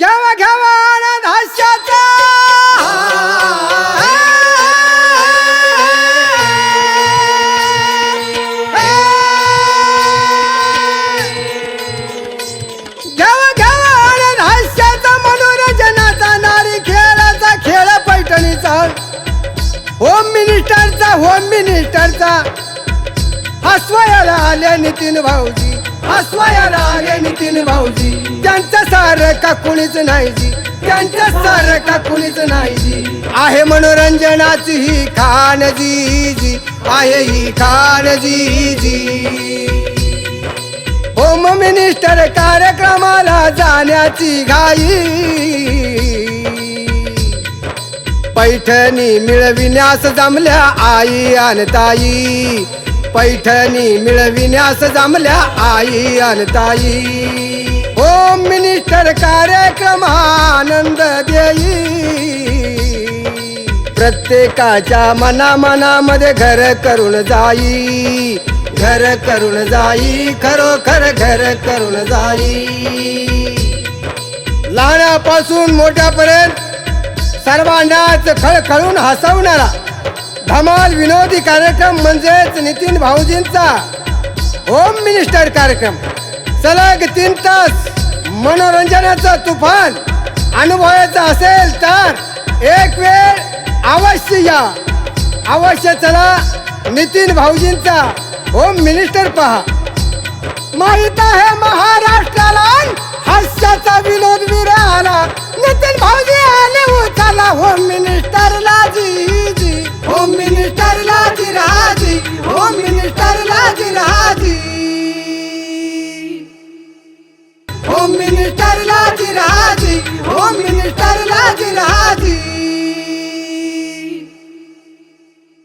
घ्यावा घ्यावा आनंद हास्याचा. मनोरंजनाचा नारी खेळाचा खेळ पैठणीचा. होम मिनिस्टरचा होम मिनिस्टरचा हसवायला आले नितीन भाऊजी. हसवायला आले नितीन भाऊ का कुणीच नाही जी. त्यांच्या सारं का कुणीच नाही जी. आहे मनोरंजनाची ही खान जी जी. आहे ही खान जी जी. होम मिनिस्टर कार्यक्रमाला जाण्याची घाई. पैठणी मिळविण्यास जमल्या आई आणि ताई. पैठणी मिळविण्यास जमल्या आई आणि ताई. होम मिनिस्टर कार्यक्रम आनंद देई. प्रत्येकाच्या मना मनामध्ये घर करून जाई. घर करून जाई खरोखर घर करून जाई. लहानापासून मोठ्यापर्यंत सर्वांनाच खळखळून हसवणारा धमाल विनोदी कार्यक्रम म्हणजेच नितीन भाऊजींचा होम मिनिस्टर कार्यक्रम. सलग तीन तास मनोरंजनाचं तुफान अनुभवायचं असेल तर एक वेळ अवश्य या. अवश्य चला नितीन भाऊजींचा होम मिनिस्टर पहा. माहीत आहे महाराष्ट्राला हास्याचा विनोद विराला. नितीन भाऊजी आले उचाला होम मिनिस्टर